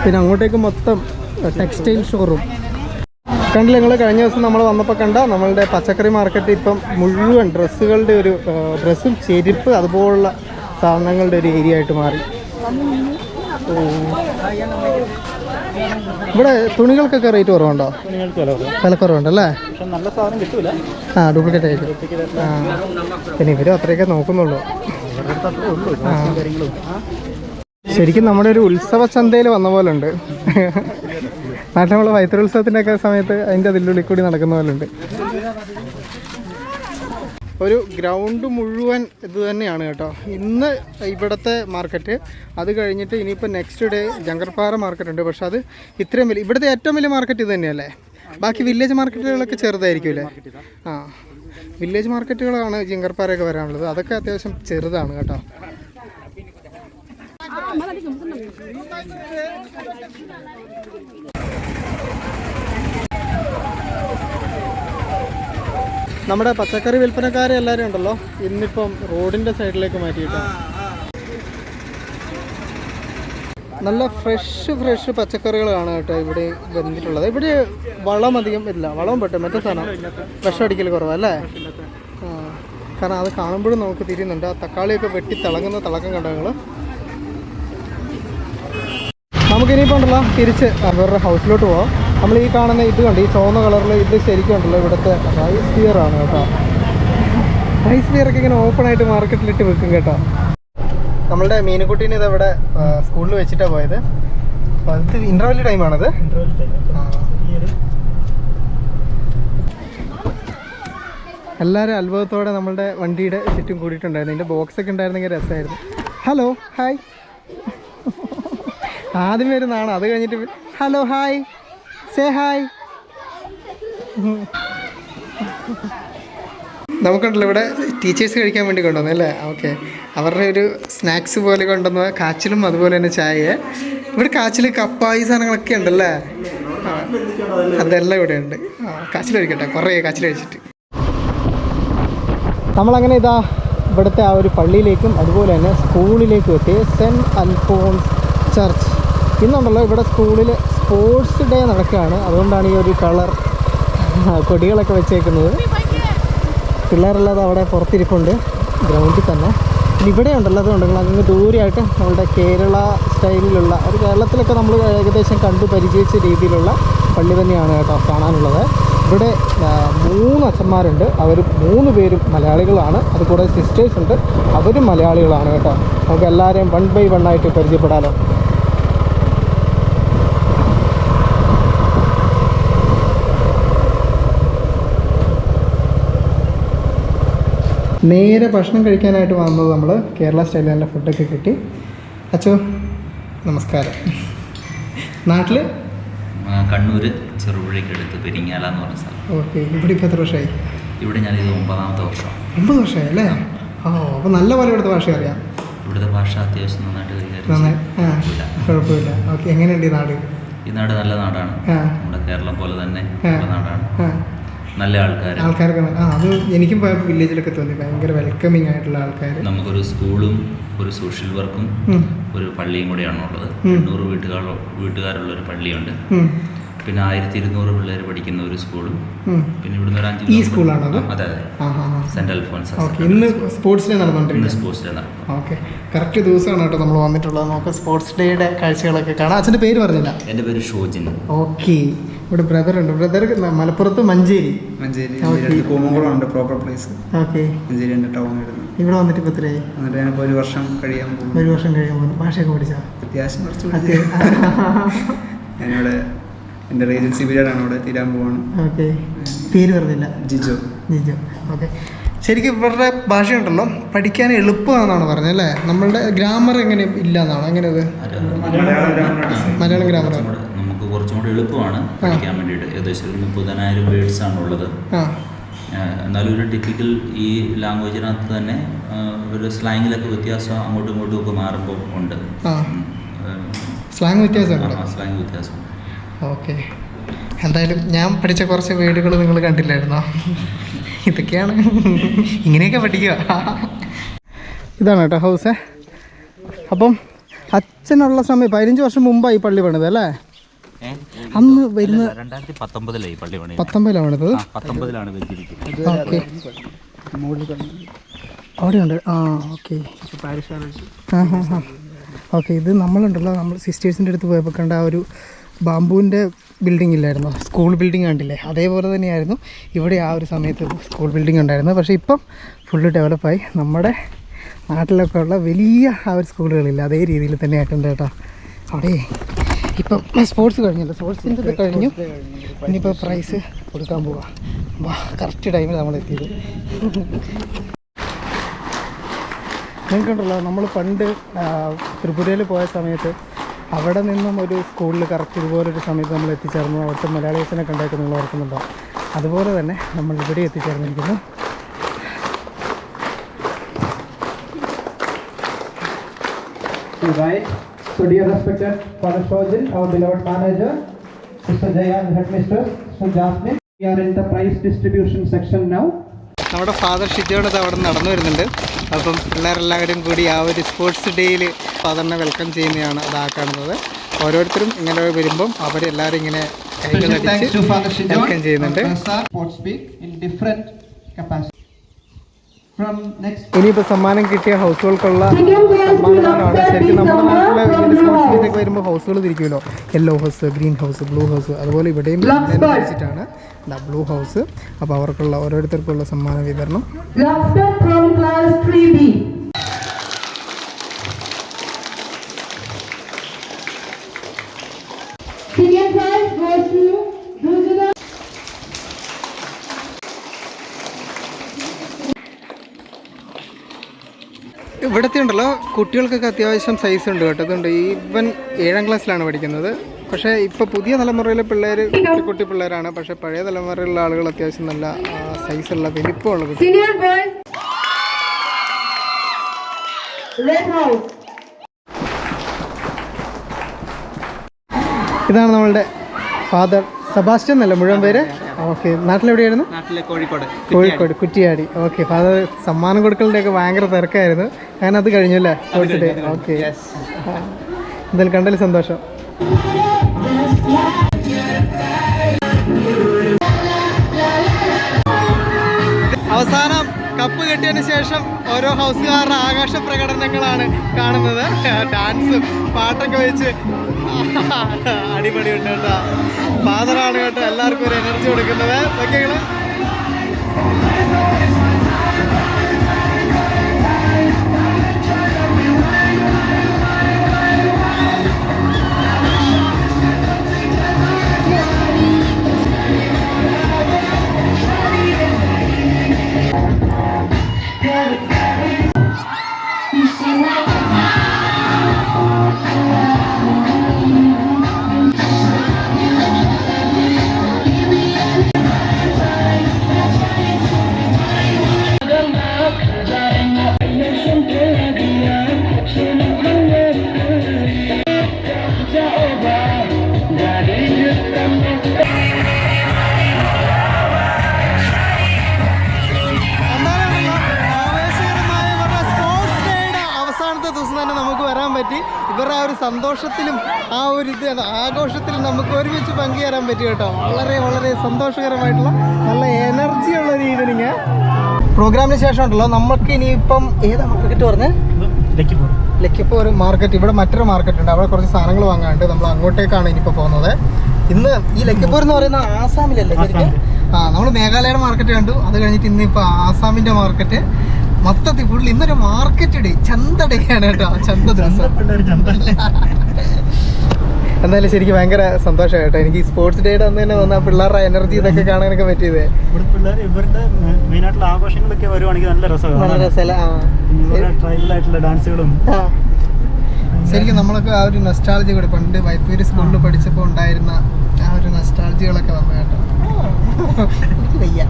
പിന്നെ അങ്ങോട്ടേക്ക് മൊത്തം ടെക്സ്റ്റൈൽ ഷോറൂം കണ്ടില്ല നിങ്ങൾ കഴിഞ്ഞ ദിവസം നമ്മൾ വന്നപ്പോൾ കണ്ട നമ്മളുടെ പച്ചക്കറി മാർക്കറ്റ് ഇപ്പം മുഴുവൻ ഡ്രസ്സുകളുടെ ഒരു ഡ്രസ്സും ചെരുപ്പ് അതുപോലുള്ള സാധനങ്ങളുടെ ഒരു ഏരിയ ആയിട്ട് മാറി. ഇവിടെ തുണികൾക്കൊക്കെ റേറ്റ് കുറവുണ്ടോ? വിലക്കുറവുണ്ടല്ലേ? നല്ല സാധനം കിട്ടൂല ആ ഡ്യൂപ്ലിക്കേറ്റ് ആയിട്ട്. ആ പിന്നെ ഇവരും അത്രയൊക്കെ നോക്കുന്നുള്ളൂ. ശരിക്കും നമ്മുടെ ഒരു ഉത്സവ ചന്തയിൽ വന്ന പോലെ ഉണ്ട്. നാട്ടിൽ നമ്മൾ വൈത്തരുത്സവത്തിന്റെ ഒക്കെ സമയത്ത് അതിന്റെ അതിലുള്ളിൽ കൂടി നടക്കുന്ന പോലെ ഉണ്ട് ഒരു ഗ്രൗണ്ട് മുഴുവൻ ഇത് തന്നെയാണ് കേട്ടോ. ഇന്ന് ഇവിടുത്തെ മാർക്കറ്റ് അത് കഴിഞ്ഞിട്ട് ഇനിയിപ്പോൾ നെക്സ്റ്റ് ഡേ ജങ്കർപ്പാറ മാർക്കറ്റ് ഉണ്ട്. പക്ഷെ അത് ഇത്രയും വലിയ ഇവിടുത്തെ ഏറ്റവും വലിയ മാർക്കറ്റ് ഇത് തന്നെയല്ലേ? ബാക്കി വില്ലേജ് മാർക്കറ്റുകളൊക്കെ ചെറുതായിരിക്കുമല്ലേ ആ. വില്ലേജ് മാർക്കറ്റുകളാണ് ജിങ്കർപ്പാറയൊക്കെ വരാനുള്ളത്. അതൊക്കെ അത്യാവശ്യം ചെറുതാണ് കേട്ടോ. നമ്മുടെ പച്ചക്കറി വിൽപ്പനക്കാരെ എല്ലാവരും ഉണ്ടല്ലോ. ഇന്നിപ്പം റോഡിന്റെ സൈഡിലേക്ക് മാറ്റിയിട്ടാണ് നല്ല ഫ്രഷ് ഫ്രഷ് പച്ചക്കറികളാണ് കേട്ടോ ഇവിടെ വന്നിട്ടുള്ളത്. ഇവിടെ വളം അധികം ഇല്ല. വളം പെട്ടു മറ്റേ സാധനം വിഷമടിക്കൽ കുറവല്ലേ ആ കാരണം അത് കാണുമ്പോഴും നമുക്ക് തിരിയുന്നുണ്ട്. ആ തക്കാളിയൊക്കെ വെട്ടി തിളങ്ങുന്ന തിളക്കം കണ്ടോ ഞങ്ങൾ നമുക്കിനിയിപ്പോൾ ഉണ്ടല്ലോ തിരിച്ച് അവരുടെ ഹൗസിലോട്ട് പോവാം. നമ്മൾ ഈ കാണുന്ന ഇത് കണ്ട്? ഈ ചുവന്ന കളറിൽ ഇത് ശരിക്കും ഉണ്ടല്ലോ ഇവിടുത്തെ റൈസ് ബിയർ ആണ് കേട്ടോ. റൈസ് ഒക്കെ ഇങ്ങനെ ഓപ്പൺ ആയിട്ട് മാർക്കറ്റിലിട്ട് വെക്കും കേട്ടോ. നമ്മളുടെ മീനുകുട്ടീനെ ഇത് ഇവിടെ സ്കൂളിൽ വെച്ചിട്ടാണ് പോയത്. അപ്പോൾ അത് ഇന്റർവെൽ ടൈമാണത് എല്ലാവരും അത്ഭുതത്തോടെ നമ്മളുടെ വണ്ടിയുടെ ചുറ്റും കൂടിയിട്ടുണ്ടായിരുന്നു. ബോക്സ് ഒക്കെ ഉണ്ടായിരുന്നെങ്കിൽ രസമായിരുന്നു. ഹലോ ഹായ് ആദ്യം വരുന്നതാണ് അത് കഴിഞ്ഞിട്ട് ഹലോ ഹായ് സേ ഹായ് നമുക്കുണ്ടല്ലോ ഇവിടെ ടീച്ചേഴ്സ് കഴിക്കാൻ വേണ്ടി കൊണ്ടുവന്നു അല്ലേ? ഓക്കെ അവരുടെ ഒരു സ്നാക്സ് പോലെ കൊണ്ടുവന്ന കാച്ചിലും അതുപോലെ തന്നെ ചായ ഇവിടെ കാച്ചിൽ കപ്പ ഈ സാധനങ്ങളൊക്കെ ഉണ്ടല്ലേ? ആ അതെല്ലാം ഇവിടെ ഉണ്ട്. ആ കാച്ചിൽ കഴിക്കട്ടെ. കുറേ കാച്ചിൽ കഴിച്ചിട്ട്. നമ്മളങ്ങനെ ഇതാ ഇവിടുത്തെ ആ ഒരു പള്ളിയിലേക്കും അതുപോലെ തന്നെ സ്കൂളിലേക്കും എത്തി സെന്റ് അൽഫോൺസ് ചർച്ച് ഇന്നുണ്ടല്ലോ ഇവിടെ സ്കൂളിൽ സ്പോർട്സ് ഡേ നടക്കുകയാണ് അതുകൊണ്ടാണ് ഈ ഒരു കളർ കൊടികളൊക്കെ വെച്ചേക്കുന്നത്. പിള്ളേരെല്ലാം അവിടെ പുറത്തിരിപ്പുണ്ട് ഗ്രൗണ്ടിൽ തന്നെ. ഇവിടെ ഉണ്ടല്ലോ അതുകൊണ്ട് അങ്ങ് ദൂരെയായിട്ട് നമ്മുടെ കേരള സ്റ്റൈലിലുള്ള ഒരു കേരളത്തിലൊക്കെ നമ്മൾ ഏകദേശം കണ്ടു പരിചയിച്ച രീതിയിലുള്ള പള്ളി തന്നെയാണ് കേട്ടോ കാണാനുള്ളത്. ഇവിടെ മൂന്ന് അച്ഛന്മാരുണ്ട്. അവർ മൂന്ന് പേരും മലയാളികളാണ്. അതുകൂടെ സിസ്റ്റേഴ്സ് ഉണ്ട്. അവരും മലയാളികളാണ് കേട്ടോ. നമുക്ക് എല്ലാവരെയും വൺ ബൈ വൺ ആയിട്ട് പരിചയപ്പെടാലോ. നേരെ ഭക്ഷണം കഴിക്കാനായിട്ട് വന്നത് നമ്മൾ കേരള സ്റ്റൈലിൽ നല്ല ഫുഡൊക്കെ കിട്ടി. അച്ചോ നമസ്കാരം. നാട്ടിൽ കണ്ണൂർ ചെറുപുഴയ്ക്കടുത്ത് പെരിങ്ങാല എന്ന് പറഞ്ഞ സ്ഥലം. ഓക്കെ ഇവിടെ ഇപ്പോൾ എത്ര വർഷമായി ഇവിടെ ഞാനിത് ഒമ്പതാമത്തെ വർഷം. ഒമ്പത് വർഷമായി അല്ലേ? ഓ അപ്പോൾ നല്ല പോലെ ഇവിടുത്തെ ഭാഷ അറിയാം. ഇവിടുത്തെ ഭാഷ അത്യാവശ്യം നന്നായിട്ട് കൈകാര്യം കുഴപ്പമില്ല. ഓക്കെ എങ്ങനെയുണ്ട് ഈ നാട്? ഈ നാട് നല്ല നാടാണ്. നമ്മുടെ കേരളം പോലെ തന്നെ നാടാണ്. നല്ല ആൾക്കാർ ആൾക്കാരൊക്കെ ആ അത് എനിക്കും വില്ലേജിലൊക്കെ തോന്നി. ഭയങ്കര വെൽക്കമിങ് ആയിട്ടുള്ള ആൾക്കാർ നമുക്കൊരു സ്കൂളും ഒരു സോഷ്യൽ വർക്കും ഒരു പള്ളിയും കൂടെയാണ് ഉള്ളത്. എണ്ണൂറ് വീട്ടുകാർ വീട്ടുകാരുള്ള ഒരു പള്ളിയുണ്ട് പിന്നെ ആയിരത്തി ഇരുന്നൂറ് പിള്ളേർ പഠിക്കുന്ന ഒരു സ്കൂളും പിന്നെ ഇവിടുന്ന് ഒരു അഞ്ച് ഈ സ്കൂളാണോ അതെ? അതെ സെന്റ് അൽഫോൺസ് ഇന്ന് സ്പോർട്സ് ഡേ നടന്നുകൊണ്ടിരിക്കുന്നു സ്പോർട്സ് ഡേ നടക്കും. ഓക്കെ കറക്റ്റ് ദിവസമാണ് കേട്ടോ നമ്മൾ വന്നിട്ടുള്ളത്. നമുക്ക് സ്പോർട്സ് ഡേയുടെ കാഴ്ചകളൊക്കെ കാണാം. അച്ഛന്റെ പേര് പറഞ്ഞില്ല. എന്റെ പേര് ഷോജിൻ. ഓക്കെ ഇവിടെ ബ്രദർ ഉണ്ട്. ബ്രദർ മലപ്പുറത്ത് Manjeri. Manjeri. Manjeri proper place okay Manjeri എന്റെ ടൗൺ ഇവിടെ വന്നിട്ട് ഇപ്പോൾ എത്രയായി? എന്നിട്ട് ഞാനിപ്പോൾ ഒരു വർഷം കഴിയാൻ പോകും ഒരു വർഷം കഴിയുമ്പോൾ ഭാഷയൊക്കെ പഠിച്ചാ? അത്യാവശ്യം കുറച്ച്. ഞാനിവിടെ എന്റെ റേജൻസി പീരീഡാണ് ഇവിടെ തീരാൻ പോവാണ്. ഓക്കെ പേര് പറഞ്ഞില്ല. ജിജോ. ജിജു. ഓക്കെ ശരിക്കും ഇവരുടെ ഭാഷയുണ്ടല്ലോ. പഠിക്കാൻ എളുപ്പമാണെന്നാണ് പറഞ്ഞത് അല്ലേ? നമ്മളുടെ ഗ്രാമർ എങ്ങനെ ഇല്ല എന്നാണ് എങ്ങനെയത്? മലയാളം ഗ്രാമർ കുറച്ചും കൂടെ- എളുപ്പമാണ് പഠിക്കാൻ വേണ്ടിയിട്ട്. ഏകദേശം ഒരു മുപ്പതിനായിരം വേർഡ്സ് ആണ് ഉള്ളത്. എന്നാലും ഒരു ടിപ്പിക്കൽ ഈ ലാംഗ്വേജിനകത്ത് തന്നെ ഒരു സ്ലാങ്ങിലൊക്കെ വ്യത്യാസം അങ്ങോട്ടും ഇങ്ങോട്ടും ഒക്കെ മാറുമ്പോൾ ഉണ്ട്. സ്ലാങ് വ്യത്യാസം സ്ലാങ് വ്യത്യാസം. ഓക്കെ. എന്തായാലും ഞാൻ പഠിച്ച കുറച്ച് വേർഡുകൾ നിങ്ങൾ കണ്ടില്ലായിരുന്നോ? ഇതൊക്കെയാണ്. ഇങ്ങനെയൊക്കെ പഠിക്കുക. ഇതാണ് കേട്ടോ ഹൗസ്. അപ്പം അച്ഛനുള്ള സമയം പതിനഞ്ച് വർഷം മുമ്പായി പള്ളി പണിത് അല്ലേ? അന്ന് വരുന്ന രണ്ടായിരത്തി പത്തൊമ്പതിലായി പള്ളി പണി പത്തൊമ്പതിലാണ് അവിടെയുണ്ട്. ആ ഓക്കെ. ആ ഹാ ഹാ ഓക്കെ ഇത് നമ്മളുണ്ടല്ലോ. നമ്മൾ സിസ്റ്റേഴ്സിന്റെ അടുത്ത് പോയപ്പോൾ കണ്ട ആ ഒരു ബാമ്പുവിന്റെ ബിൽഡിംഗ് ഇല്ലായിരുന്നു. സ്കൂൾ ബിൽഡിംഗ് കണ്ടില്ലേ? അതേപോലെ തന്നെയായിരുന്നു. ഇവിടെ ആ ഒരു സമയത്ത് സ്കൂൾ ബിൽഡിംഗ് ഉണ്ടായിരുന്നു. പക്ഷേ ഇപ്പം ഫുള്ള് ഡെവലപ്പായി നമ്മുടെ നാട്ടിലൊക്കെ ഉള്ള വലിയ ആ ഒരു സ്കൂളുകളില്ല അതേ രീതിയിൽ തന്നെ ആയിട്ടുണ്ട് കേട്ടോ. അവിടെ ഇപ്പം സ്പോർട്സ് കഴിഞ്ഞല്ലോ. സ്പോർട്സിന്റെ ഇത് കഴിഞ്ഞു. ഇനിയിപ്പോൾ പ്രൈസ് കൊടുക്കാൻ പോവാം. വാ കറക്റ്റ് ടൈമിൽ നമ്മൾ എത്തിയത്. നിങ്ങൾക്കുണ്ടല്ലോ നമ്മൾ പണ്ട് ത്രിപുരയിൽ പോയ സമയത്ത് അവിടെ നിന്നും ഒരു സ്കൂളിൽ കറക്റ്റ് ഇതുപോലൊരു സമയത്ത് നമ്മൾ എത്തിച്ചേർന്നു. അവിടുത്തെ മലയാളീസിനെ കണ്ടായിട്ട് നിങ്ങൾ ഓർക്കുന്നുണ്ടോ? അതുപോലെ തന്നെ നമ്മൾ ഇവിടെ എത്തിച്ചേർന്നിരിക്കുന്നു. Right. So, dear respected Father Shojin, our beloved manager, Sister Jaya and headmistress, Sister Jasmine, we are in the price distribution section now. നമ്മുടെ ഫാദർ ഷിജോടത് അവിടെ നടന്നു വരുന്നുണ്ട് അപ്പം പിള്ളേരെല്ലാവരും കൂടി ആ ഒരു സ്പോർട്സ് ഡേയിൽ ഫാദറിനെ വെൽക്കം ചെയ്യുന്നതാണ് അതാ കാണുന്നത് ഓരോരുത്തരും ഇങ്ങനെ വരുമ്പം അവരെല്ലാവരും ഇങ്ങനെ Shijon, വെൽക്കം ചെയ്യുന്നുണ്ട് in different capacity. From next ഇനിയിപ്പോൾ സമ്മാനം കിട്ടിയ ഹൗസുകൾക്കുള്ള സമ്മാനമാണ് ശരിക്കും നമ്മുടെ നാട്ടിലെ മീറ്റൊക്കെ വരുമ്പോൾ ഹൗസുകൾ തിരിക്കുമല്ലോ. Yellow house green house blue house അതുപോലെ ഇവിടെയും തിരിച്ചിട്ടാണ് ബ്ലൂ ഹൗസ് അപ്പോൾ അവർക്കുള്ള ഓരോരുത്തർക്കുള്ള സമ്മാന വിതരണം. ഇവിടുത്തെ ഉണ്ടല്ലോ കുട്ടികൾക്കൊക്കെ അത്യാവശ്യം സൈസ് ഉണ്ട് കേട്ടോ. അതുകൊണ്ട് ഈവൻ ഏഴാം ക്ലാസ്സിലാണ് പഠിക്കുന്നത്. പക്ഷേ ഇപ്പോൾ പുതിയ തലമുറയിലെ പിള്ളേർ കുട്ടി കുട്ടി പിള്ളേരാണ്. പക്ഷേ പഴയ തലമുറയിലുള്ള ആളുകൾ അത്യാവശ്യം നല്ല സൈസുള്ള വലിപ്പമുള്ള കുട്ടി. ഇതാണ് നമ്മളുടെ ഫാദർ സെബാസ്റ്റ്യൻ എന്നല്ല മുഴുവൻ പേര്? ഓക്കെ. നാട്ടിലെവിടെയായിരുന്നു? നാട്ടിലെ കോഴിക്കോട്. കോഴിക്കോട് കുറ്റിയാടി. ഓക്കെ. ഫാദർ സമ്മാനം കൊടുക്കലിന്റെ ഒക്കെ ഭയങ്കര തിരക്കായിരുന്നു. അങ്ങനെ അത് കഴിഞ്ഞു അല്ലേ സ്പോർട്സ് ഡേ ഓക്കെ. എന്തായാലും കണ്ടതിൽ സന്തോഷം. അവസാനം കപ്പ് കിട്ടിയതിന് ശേഷം ഓരോ ഹൗസുകാരുടെ ആകാശ പ്രകടനങ്ങളാണ് കാണുന്നത്. ഡാൻസും പാട്ടൊക്കെ വെച്ച് അടിപൊളി ഉണ്ട് കേട്ടോ. ഫാദറാണ് കേട്ടോ എല്ലാവർക്കും ഒരു എനർജി കൊടുക്കുന്നത്. ഓക്കെങ്ങൾ Tonight. ഇവരുടെ ആ ഒരു സന്തോഷത്തിലും ആ ഒരു ഇത് ആഘോഷത്തിലും നമുക്ക് ഒരുമിച്ച് പങ്കുചേരാൻ പറ്റും കേട്ടോ. വളരെ വളരെ സന്തോഷകരമായിട്ടുള്ള നല്ല എനർജി ഉള്ള ഒരു ഈവനിങ് പ്രോഗ്രാമിന് ശേഷം ഉണ്ടല്ലോ നമുക്ക് ഇനിയിപ്പം ഏതാ മാർക്കറ്റ് പറഞ്ഞത് ലക്കിപ്പോ ഒരു മാർക്കറ്റ് ഇവിടെ മറ്റൊരു മാർക്കറ്റ് ഉണ്ട്. അവിടെ കുറച്ച് സാധനങ്ങൾ വാങ്ങാണ്ട് നമ്മൾ അങ്ങോട്ടേക്കാണ് ഇനിയിപ്പോൾ പോകുന്നത്. ഇന്ന് ഈ ലക്കിപ്പൂർ എന്ന് പറയുന്ന ആസാമിലല്ലേ ശരിക്കും? ആ നമ്മൾ മേഘാലയയുടെ മാർക്കറ്റ് കണ്ടു. അത് കഴിഞ്ഞിട്ട് ഇന്ന് ആസാമിന്റെ ആസാമിന്റെ മാർക്കറ്റ് മൊത്തത്തിൽ ഫുൾ ഇന്നൊരു മാർക്കറ്റ് ഡേ ചന്ത ഡേ ആണ് കേട്ടോ. ചന്ത ദിവസം. എന്തായാലും ശരിക്കും ഭയങ്കര സന്തോഷം കേട്ടോ. എനിക്ക് സ്പോർട്സ് ഡേയുടെ അന്ന് തന്നെ വന്ന പിള്ളേരുടെ എനർജി ഇതൊക്കെ കാണാനൊക്കെ പറ്റിയത്. ഇവിടെ പിള്ളേർ ഇവരുടെ മെയിനായിട്ടുള്ള ആഘോഷങ്ങളൊക്കെ വരുവാണെങ്കിൽ നല്ല നല്ല രസമാണ് രസമല്ല ട്രൈബൽ ആയിട്ടുള്ള ഡാൻസുകളും ശരിക്കും നമ്മളൊക്കെ ആ ഒരു നെസ്റ്റാളജി കൂടി പണ്ട് വൈപ്പൂര് സ്കൂളിൽ പഠിച്ചപ്പോൾ ഉണ്ടായിരുന്ന ആ ഒരു നെസ്റ്റാളജികളൊക്കെ വന്നു കേട്ടോ. വയ്യ.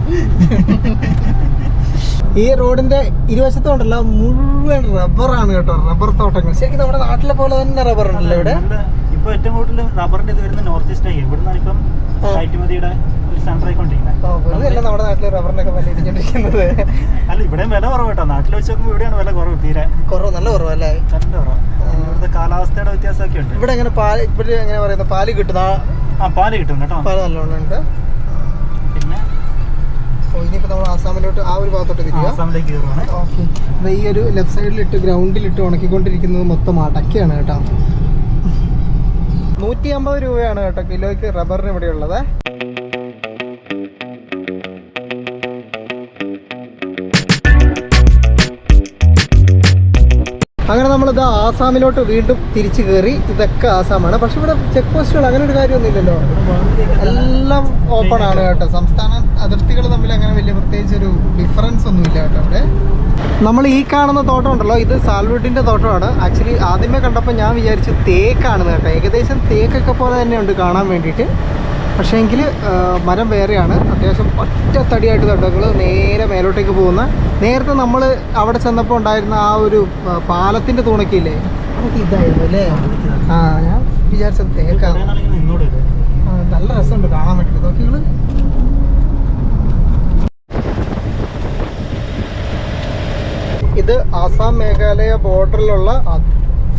ഈ റോഡിന്റെ ഇരുവശത്തും ഉണ്ടല്ലോ മുഴുവൻ റബ്ബറാണ് കേട്ടോ റബ്ബർ തോട്ടങ്ങൾ. ശരിക്കും നമ്മുടെ നാട്ടിലെ പോലെ തന്നെ റബ്ബർ ഉണ്ടല്ലോ ഇവിടെ. ഇപ്പൊ ഏറ്റവും കൂടുതൽ റബ്ബറിന്റെ ഇത് വരുന്ന നോർത്ത് ഈസ്റ്റ് ആയി. ഇവിടുന്നാണ് ഇപ്പം കയറ്റുമതിയുടെ ഒരു സെന്റർ ആയിക്കൊണ്ടിരിക്കുന്നത്? നമ്മുടെ നാട്ടിലെ റബ്ബറിനൊക്കെ വില ഇടിച്ചോണ്ടിരിക്കുന്നത് അല്ല ഇവിടെ വില കുറവ് കേട്ടോ. നാട്ടിൽ വെച്ച് നോക്കുമ്പോൾ ഇവിടെയാണ് വില കുറവ് തീരെ. കുറവ് നല്ല കുറവല്ലേ നല്ല കുറവ്. ഇവിടുത്തെ കാലാവസ്ഥയുടെ വ്യത്യാസമൊക്കെ ഉണ്ട്. ഇവിടെ എങ്ങനെ പാൽ ഇവിടെ എങ്ങനെ പറയുന്നത്? പാൽ കിട്ടുന്ന ആ പാൽ കിട്ടും കേട്ടോ. പാൽ നല്ലോണം ഉണ്ട്. ഓ ഇനിയിപ്പോൾ നമ്മൾ ആസാമിലോട്ട് ആ ഒരു ഭാഗത്തോട്ട് തിരിക്കുക ആസാമിലേക്ക് കയറുവാണ്. ഓക്കെ. ഈ ഒരു ലെഫ്റ്റ് സൈഡിലിട്ട് ഗ്രൗണ്ടിലിട്ട് ഉണക്കിക്കൊണ്ടിരിക്കുന്നത് മൊത്തം അടക്കയാണ് കേട്ടോ. നൂറ്റി അമ്പത് രൂപയാണ് കേട്ടോ കിലോയ്ക്ക് റബ്ബറിന് ഇവിടെ ഉള്ളത്. അങ്ങനെ നമ്മൾ ഇത് ആസാമിലോട്ട് വീണ്ടും തിരിച്ചു കയറി. ഇതൊക്കെ ആസാമാണ്. പക്ഷെ ഇവിടെ ചെക്ക് പോസ്റ്റുകൾ അങ്ങനെ ഒരു കാര്യമൊന്നുമില്ലല്ലോ. എല്ലാം ഓപ്പൺ ആണ് കേട്ടോ. സംസ്ഥാന അതിർത്തികൾ തമ്മിൽ അങ്ങനെ വലിയ പ്രത്യേകിച്ച് ഒരു ഡിഫറൻസ് ഒന്നും ഇല്ല കേട്ടോ അവിടെ. നമ്മൾ ഈ കാണുന്ന തോട്ടം ഉണ്ടല്ലോ ഇത് സാൽവുഡിന്റെ തോട്ടമാണ്. ആക്ച്വലി ആദ്യമേ കണ്ടപ്പോൾ ഞാൻ വിചാരിച്ചു തേക്കാണ് കേട്ടോ. ഏകദേശം തേക്കൊക്കെ പോലെ തന്നെയുണ്ട് കാണാൻ വേണ്ടിയിട്ട്. പക്ഷേ എങ്കിൽ മരം വേറെയാണ്. അത്യാവശ്യം ഒറ്റത്തടിയായിട്ട് തടങ്ങൾ നേരെ മേലോട്ടേക്ക് പോകുന്ന. നേരത്തെ നമ്മൾ അവിടെ ചെന്നപ്പോൾ ഉണ്ടായിരുന്ന ആ ഒരു പാലത്തിന്റെ പാലത്തിന്റെ തൂണൊക്കെ ഇല്ലേ അതൊക്കെ ഇതായിരുന്നു അല്ലേ? ആ ഞാൻ വിചാരിച്ചത് തേക്കാണ്. നല്ല രസമുണ്ട് കാണാൻ വേണ്ടിയിട്ട്. നോക്കികൾ ഇത് ആസാം മേഘാലയ ബോർഡറിലുള്ള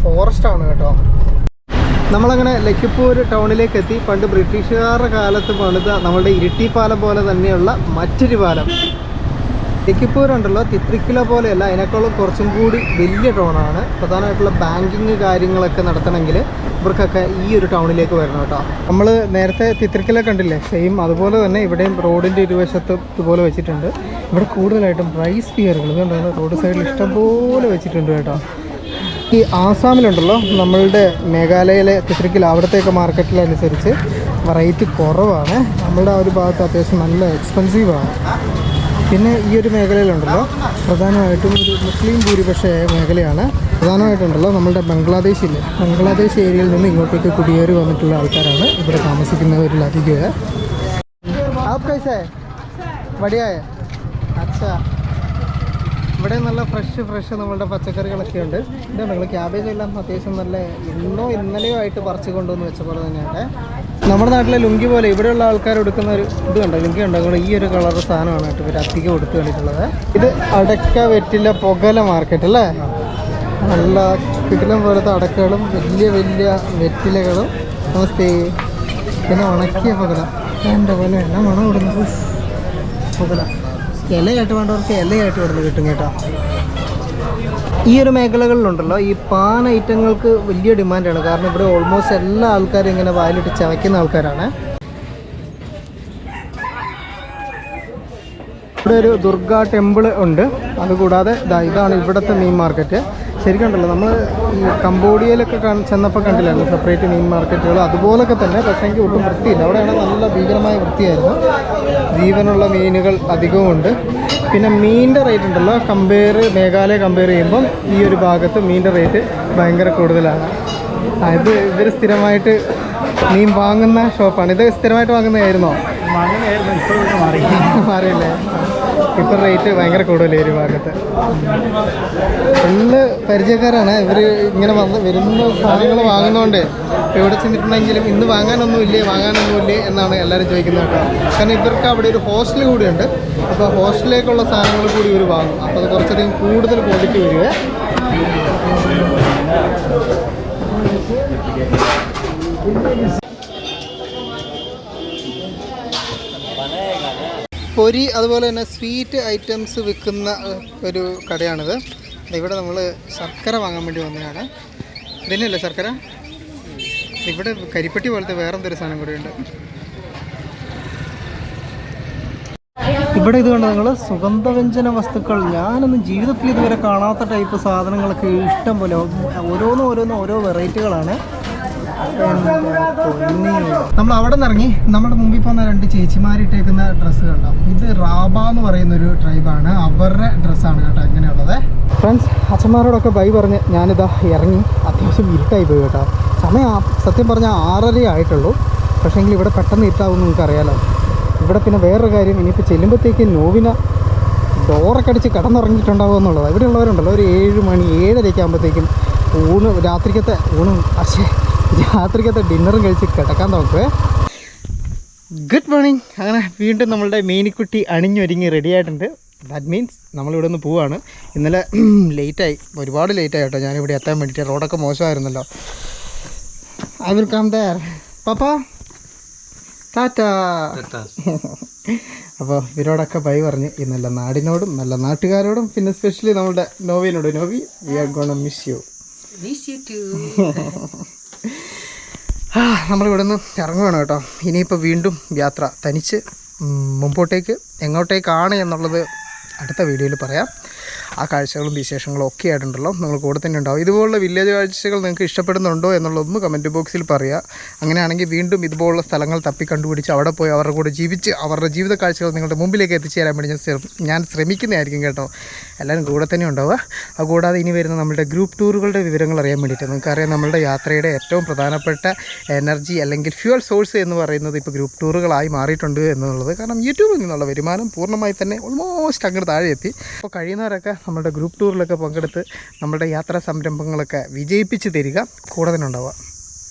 ഫോറസ്റ്റ് ആണ് കേട്ടോ. നമ്മളങ്ങനെ ലക്കിപ്പൂർ ടൗണിലേക്ക് എത്തി പണ്ട് ബ്രിട്ടീഷുകാരുടെ കാലത്ത് പണിത നമ്മളുടെ ഇരിട്ടി പാലം പോലെ തന്നെയുള്ള മറ്റൊരു പാലം. ലക്കിപ്പൂർ ഉണ്ടല്ലോ തിത്രിക്കില പോലെയല്ല അതിനേക്കാളും കുറച്ചും കൂടി വലിയ ടൗണാണ്. പ്രധാനമായിട്ടുള്ള ബാങ്കിങ് കാര്യങ്ങളൊക്കെ നടത്തണമെങ്കിൽ ഇവർക്കൊക്കെ ഈ ഒരു ടൗണിലേക്ക് വരണം കേട്ടോ. നമ്മൾ നേരത്തെ തിത്രിക്കില കണ്ടില്ലേ? സെയിം അതുപോലെ തന്നെ ഇവിടെയും റോഡിന്റെ ഇരുവശത്തും ഇതുപോലെ വെച്ചിട്ടുണ്ട്. ഇവിടെ കൂടുതലായിട്ടും റൈസ് ബിയറുകൾ ഇതുകൊണ്ടാണ് റോഡ് സൈഡിൽ ഇഷ്ടംപോലെ വെച്ചിട്ടുണ്ട് കേട്ടോ. ഈ ആസാമിലുണ്ടല്ലോ നമ്മളുടെ മേഘാലയയിലെ തിത്രിക്കിൽ അവിടത്തേക്ക് മാർക്കറ്റിലനുസരിച്ച് റേറ്റ് കുറവാണ്. നമ്മളുടെ ആ ഒരു ഭാഗത്ത് അത്യാവശ്യം നല്ല എക്സ്പെൻസീവാണ് പിന്നെ ഈ ഒരു മേഖലയിലുണ്ടല്ലോ പ്രധാനമായിട്ടും ഒരു മുസ്ലിം ഭൂരിപക്ഷ മേഖലയാണ് പ്രധാനമായിട്ടുണ്ടല്ലോ നമ്മളുടെ ബംഗ്ലാദേശിൽ ബംഗ്ലാദേശ് ഏരിയയിൽ നിന്ന് ഇങ്ങോട്ടേക്ക് കുടിയേറി വന്നിട്ടുള്ള ആൾക്കാരാണ് ഇവിടെ താമസിക്കുന്നവരിൽ അധികം വടിയായ? അച്ഛാ. ഇവിടെ നല്ല ഫ്രഷ് ഫ്രഷ് നമ്മളുടെ പച്ചക്കറികളൊക്കെ ഉണ്ട്. ഇതുണ്ട് നിങ്ങൾ ക്യാബേജ് എല്ലാം അത്യാവശ്യം നല്ല ഇന്നോ ഇന്നലെയോ ആയിട്ട് പറിച്ചു കൊണ്ടുവന്ന് വെച്ച പോലെ തന്നെയാണ്. നമ്മുടെ നാട്ടിലെ ലുങ്കി പോലെ ഇവിടെയുള്ള ആൾക്കാർ എടുക്കുന്ന ഒരു ഇത് കണ്ടോ ലുങ്കി ഉണ്ടോ? നിങ്ങൾ ഈ ഒരു കളർ സാധനമാണ് കേട്ടോ ഇവർ അധികം എടുത്തു കണ്ടിട്ടുള്ളത്. ഇത് അടക്ക വെറ്റില പുകല മാർക്കറ്റ് അല്ലേ? നല്ല കിടിലം പോലത്തെ അടക്കകളും വലിയ വലിയ വെറ്റിലകളും. നമസ്തേ. പിന്നെ ഉണക്കിയ പുകല. എന്റെ പോലെ എല്ലാം മണം വിടുന്നത് പുകല. ഇലയായിട്ട് വേണ്ടവർക്ക് ഇലയായിട്ട് ഇവിടെ നിന്ന് കിട്ടും കേട്ടോ. ഈ ഒരു മേഖലകളിലുണ്ടല്ലോ ഈ പാൻ ഐറ്റങ്ങൾക്ക് വലിയ ഡിമാൻഡാണ്. കാരണം ഇവിടെ ഓൾമോസ്റ്റ് എല്ലാ ആൾക്കാരും ഇങ്ങനെ വായിലിട്ട് ചവയ്ക്കുന്ന ആൾക്കാരാണ്. ഇവിടെ ഒരു ദുർഗ ടെമ്പിൾ ഉണ്ട്. അതുകൂടാതെ ഇതാണ് ഇവിടുത്തെ മീൻ മാർക്കറ്റ് ശരിക്കും ഉണ്ടല്ലോ നമ്മൾ ഈ കംബോഡിയയിലൊക്കെ ചെന്നപ്പോൾ കണ്ടില്ലായിരുന്നു സെപ്പറേറ്റ് മീൻ മാർക്കറ്റുകൾ അതുപോലൊക്കെ തന്നെ പക്ഷേ എനിക്ക് ഒട്ടും വൃത്തിയില്ല. അവിടെയാണ് നല്ല ഭീകരമായ വൃത്തിയായിരുന്നു. ജീവനുള്ള മീനുകൾ അധികമുണ്ട് പിന്നെ മീനിന്റെ റേറ്റ് ഉണ്ടല്ലോ. കമ്പയർ മേഘാലയ കമ്പയർ ചെയ്യുമ്പം ഈ ഒരു ഭാഗത്ത് മീനിന്റെ റേറ്റ് ഭയങ്കര കൂടുതലാണ്. ഇത് ഇവർ സ്ഥിരമായിട്ട് മീൻ വാങ്ങുന്ന ഷോപ്പാണ് ഇത് സ്ഥിരമായിട്ട് വാങ്ങുന്നതായിരുന്നോ? മാറിയില്ലേ? ഇപ്പം റേറ്റ് ഭയങ്കര കൂടുതൽ ഈ ഭാഗത്ത്. ഫുള്ള് പരിചയക്കാരാണ്. ഇവർ ഇങ്ങനെ വന്ന് വരുന്ന സാധനങ്ങൾ വാങ്ങുന്നതുകൊണ്ട് ഇവിടെ ചെന്നിട്ടുണ്ടെങ്കിലും ഇന്ന് വാങ്ങാനൊന്നുമില്ലേ വാങ്ങാനൊന്നുമില്ലേ എന്നാണ് എല്ലാവരും ചോദിക്കുന്നത് കേട്ടോ. കാരണം ഇവർക്ക് അവിടെ ഒരു ഹോസ്റ്റൽ കൂടിയുണ്ട്. അപ്പോൾ ഹോസ്റ്റലിലേക്കുള്ള സാധനങ്ങൾ കൂടി ഇവർ വാങ്ങും. അപ്പോൾ അത് കുറച്ചധികം കൂടുതൽ ക്വാളിറ്റി വരുവേ പൊരി അതുപോലെ തന്നെ സ്വീറ്റ് ഐറ്റംസ് വിൽക്കുന്ന ഒരു കടയാണിത്. ഇവിടെ നമ്മൾ ശർക്കര വാങ്ങാൻ വേണ്ടി വന്നതാണ്. ഇതിനല്ലേ ശർക്കര? ഇവിടെ കരിപ്പെട്ടി പോലത്തെ വേറെന്തൊരു സാധനം കൂടിയുണ്ട് ഇവിടെ ഇത് കണ്ടോ നിങ്ങൾ സുഗന്ധവ്യഞ്ജന വസ്തുക്കൾ. ഞാനൊന്നും ജീവിതത്തിൽ ഇതുവരെ കാണാത്ത ടൈപ്പ് സാധനങ്ങളൊക്കെ ഇഷ്ടം പോലെ ഓരോന്നും ഓരോന്നും ഓരോ വെറൈറ്റികളാണ് നമ്മൾ അവിടെ നിന്ന് ഇറങ്ങി. നമ്മുടെ മുമ്പിൽ പോകുന്ന രണ്ട് ചേച്ചിമാരിട്ടേക്കുന്ന ഡ്രസ്സ് കണ്ടോ? ഇത് റാബ എന്ന് പറയുന്ന ഒരു ട്രൈബാണ് അവരുടെ ഡ്രസ്സാണ് കേട്ടോ ഇങ്ങനെയുള്ളത്. ഫ്രണ്ട്സ് അച്ഛന്മാരോടൊക്കെ ബൈ പറഞ്ഞ് ഞാനിതാ ഇറങ്ങി. അത്യാവശ്യം ഇരുട്ടായി പോയി കേട്ടോ. സമയം സത്യം പറഞ്ഞാൽ ആറര ആയിട്ടുള്ളൂ. പക്ഷേങ്കിൽ ഇവിടെ പെട്ടെന്ന് ഇരുട്ടാവുമെന്ന് നിങ്ങൾക്ക് അറിയാലോ ഇവിടെ പിന്നെ വേറൊരു കാര്യം ഇനിയിപ്പോൾ ചെല്ലുമ്പോഴത്തേക്ക് നോവിന ഡോറൊക്കെ അടിച്ച് കടന്നിറങ്ങിയിട്ടുണ്ടാവുക എന്നുള്ളത്. ഇവിടെ ഉള്ളവരുണ്ടല്ലോ ഒരു ഏഴ് മണി ഏഴരയ്ക്ക് ആകുമ്പോഴത്തേക്കും ഊണ് രാത്രിക്കത്തെ ഊണും പക്ഷേ രാത്രിക്കത്തെ ഡിന്നറും കഴിച്ച് കിടക്കാൻ നോക്കുവേ ഗുഡ് മോർണിംഗ് അങ്ങനെ വീണ്ടും നമ്മളുടെ മീനിക്കുട്ടി അണിഞ്ഞൊരുങ്ങി റെഡി ആയിട്ടുണ്ട്. ദാറ്റ് മീൻസ് നമ്മളിവിടെ നിന്ന് പോവാണ്. ഇന്നലെ ലേറ്റായി ഒരുപാട് ലേറ്റായി കേട്ടോ. ഞാനിവിടെ എത്താൻ വേണ്ടിയിട്ട് റോഡൊക്കെ മോശമായിരുന്നല്ലോ. ഐ വിൽ കം ദർ പാപ്പാ ടാറ്റാ അപ്പോൾ ഇവരോടൊക്കെ ബൈ പറഞ്ഞ്. ഈ നല്ല നാടിനോടും നല്ല നാട്ടുകാരോടും പിന്നെ സ്പെഷ്യലി നമ്മുടെ നോവിനോട്. Novi we are gonna miss you miss you too. നമ്മളിവിടെ നിന്ന് ഇറങ്ങുകയാണ് കേട്ടോ. ഇനിയിപ്പോൾ വീണ്ടും യാത്ര. തനിച്ച് മുമ്പോട്ടേക്ക് എങ്ങോട്ടേക്കാണ് എന്നുള്ളത് അടുത്ത വീഡിയോയിൽ പറയാം. ആ കാഴ്ചകളും വിശേഷങ്ങളും ഒക്കെ ആയിട്ടുണ്ടല്ലോ. നിങ്ങൾ കൂടെ തന്നെ ഉണ്ടാവും. ഇതുപോലുള്ള വില്ലേജ് കാഴ്ചകൾ നിങ്ങൾക്ക് ഇഷ്ടപ്പെടുന്നുണ്ടോ എന്നുള്ളതൊന്ന് കമന്റ് ബോക്സിൽ പറയുക അങ്ങനെയാണെങ്കിൽ വീണ്ടും ഇതുപോലുള്ള സ്ഥലങ്ങൾ തപ്പി കണ്ടുപിടിച്ച് അവിടെ പോയി അവരുടെ കൂടെ ജീവിച്ച് അവരുടെ ജീവിത കാഴ്ചകൾ നിങ്ങളുടെ മുമ്പിലേക്ക് എത്തിച്ചു തരാൻ വേണ്ടി ഞാൻ ഞാൻ ശ്രമിക്കുന്നതായിരിക്കും കേട്ടോ. എല്ലാവരും കൂടെ തന്നെ ഉണ്ടാവുക. അത് കൂടാതെ ഇനി വരുന്ന നമ്മുടെ ഗ്രൂപ്പ് ടൂറുകളുടെ വിവരങ്ങൾ അറിയാൻ വേണ്ടിയിട്ട് നിങ്ങൾക്കറിയാം നമ്മുടെ യാത്രയുടെ ഏറ്റവും പ്രധാനപ്പെട്ട എനർജി അല്ലെങ്കിൽ ഫ്യൂൽ സോഴ്സ് എന്ന് പറയുന്നത് ഇപ്പോൾ ഗ്രൂപ്പ് ടൂറുകളായി മാറിയിട്ടുണ്ട് എന്നുള്ളത്. കാരണം യൂട്യൂബിൽ നിന്നുള്ള വരുമാനം പൂർണമായി തന്നെ ഓൾമോസ്റ്റ് അങ്ങോട്ട് താഴെ എത്തി. അപ്പോൾ കഴിയുന്നവരൊക്കെ നമ്മുടെ ഗ്രൂപ്പ് ടൂറിലൊക്കെ പങ്കെടുത്ത് നമ്മുടെ യാത്രാ സംരംഭങ്ങളൊക്കെ വിജയിപ്പിച്ച് തരിക കൂടെ ഉണ്ടാവുക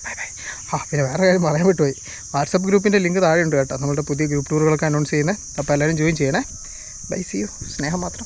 ബൈ ബൈ ആ പിന്നെ വേറെ കാര്യം പറയാൻ വിട്ടുപോയി വാട്സപ്പ് ഗ്രൂപ്പിന്റെ ലിങ്ക് താഴെ ഉണ്ട് കേട്ടോ. നമ്മുടെ പുതിയ ഗ്രൂപ്പ് ടൂറുകളൊക്കെ അനൗൺസ് ചെയ്യുന്നത് അപ്പോൾ എല്ലാവരും ജോയിൻ ചെയ്യണേ. ബൈ സി യു സ്നേഹം മാത്രം.